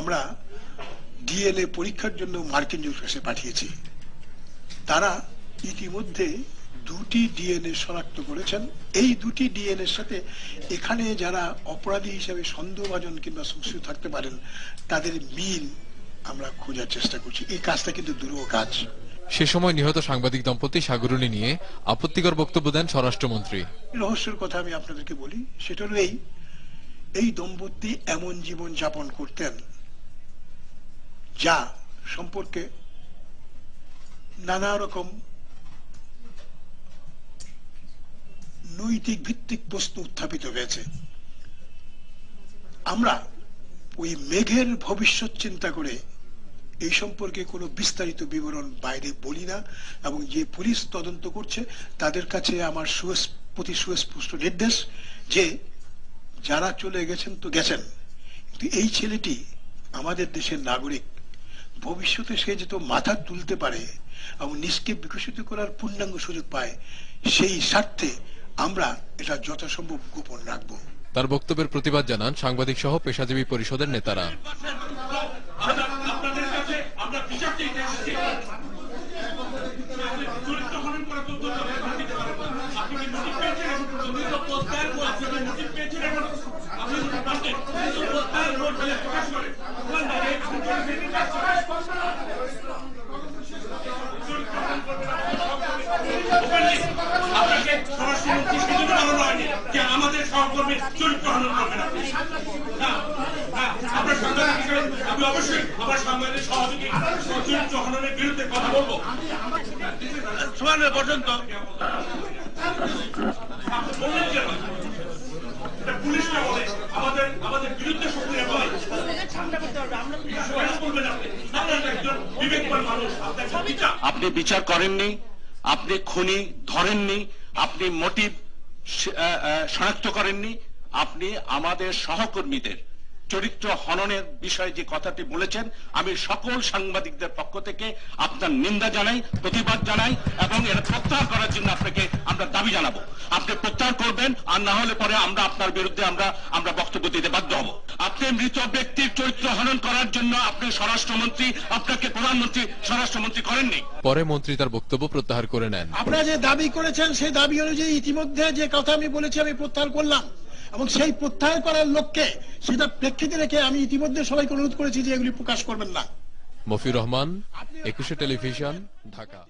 আমরা ডিএনএ পরীক্ষার জন্য মার্কিন যুক্তরাষ্ট্রে পাঠিয়েছি। তারা ইতিমধ্যে দুটি ডিএনএ শনাক্ত করেছেন। এই দুটি ডিএনএ সাথে এখানে যারা অপরাধী হিসেবে সন্দেহভাজন কিংবা সংশ্লিষ্ট থাকতে পারেন তাদের মিল আমরা খোঁজার চেষ্টা করছি। এই কাজটা কিন্তু দুরূহ কাজ। সে সময় নিহত সাংবাদিক দম্পতি সাগরণী নিয়ে আপত্তিকর বক্তব্য দেন স্বরাষ্ট্রমন্ত্রী। রহস্যের কথা আমি আপনাদেরকে বলি সেটা হলো এই এই দম্পতি এমন জীবন যাপন করতেন যা সম্পর্কে নানা রকম নৈতিক ভিত্তিক প্রশ্ন উত্থাপিত হয়েছে। আমরা ওই মেঘের ভবিষ্যৎ চিন্তা করে এই সম্পর্কে কোনো বিস্তারিত বিবরণ বাইরে বলি না এবং যে পুলিশ তদন্ত করছে তাদের কাছে আমার সুস- প্রতি সুস্পষ্ট নির্দেশ যে যারা চলে গেছেন তো গেছেন। কিন্তু এই ছেলেটি আমাদের দেশের নাগরিক। ভবিষ্যতে সে যেত মাথা তুলতে পারে এবং নিজকে বিকশিত করার পূর্ণাঙ্গ সুযোগ পায় সেই স্বার্থে আমরা এটা যথাসম্ভব গোপন রাখব। তার বক্তব্যের প্রতিবাদ জানান সাংবাদিক সহ পেশাজীবী পরিষদের নেতারা। আপনাদের আপনাকে আমাদের সহকর্মীর চরিত্র হনন না, আপনার সাংবাদিক হিসেবে অবশ্যই আমার সাংবাদিক সহযোগী চরিত্র হননের কথা বলব। সোয়ালে পর্যন্ত বললেন কেন? এটা পুলিশকে বলে আমাদের আমাদের বিরুদ্ধে সক্রিয় বলে কেন বলবেন আপনি বিচার করেননি আপনি খুনি ধরেননি আপনি মোটিভ শনাক্ত করেননি আপনি আমাদের সহকর্মীদের চরিত্র হননের বিষয়ে যে কথাটি বলেছেন আমি সকল সাংবাদিকদের পক্ষ থেকে আপনার নিন্দা জানাই প্রতিবাদ জানাই এবং এটা প্রত্যাহার করার জন্য আপনাকে আমরা দাবি জানাব। আপনি প্রত্যাহার করবেন আর না হলে পরে আমরা আপনার বিরুদ্ধে আমরা আমরা বক্তব্য দিতে বাধ্য হব। আপনি মৃত ব্যক্তির চরিত্র হনন করার জন্য আপনি স্বরাষ্ট্রমন্ত্রী আপনাকে প্রধানমন্ত্রী স্বরাষ্ট্রমন্ত্রী করেননি। পরে মন্ত্রী তার বক্তব্য প্রত্যাহার করে নেন। আপনারা যে দাবি করেছেন সেই দাবি অনুযায়ী ইতিমধ্যে যে কথা আমি বলেছি আমি প্রত্যাহার করলাম। এবং সেই প্রত্যাহার করার লক্ষ্যে সেটা প্রেক্ষিতে রেখে আমি ইতিমধ্যে সবাইকে অনুরোধ করেছি যে এগুলি প্রকাশ করবেন না। মফির রহমান একুশে টেলিভিশন ঢাকা।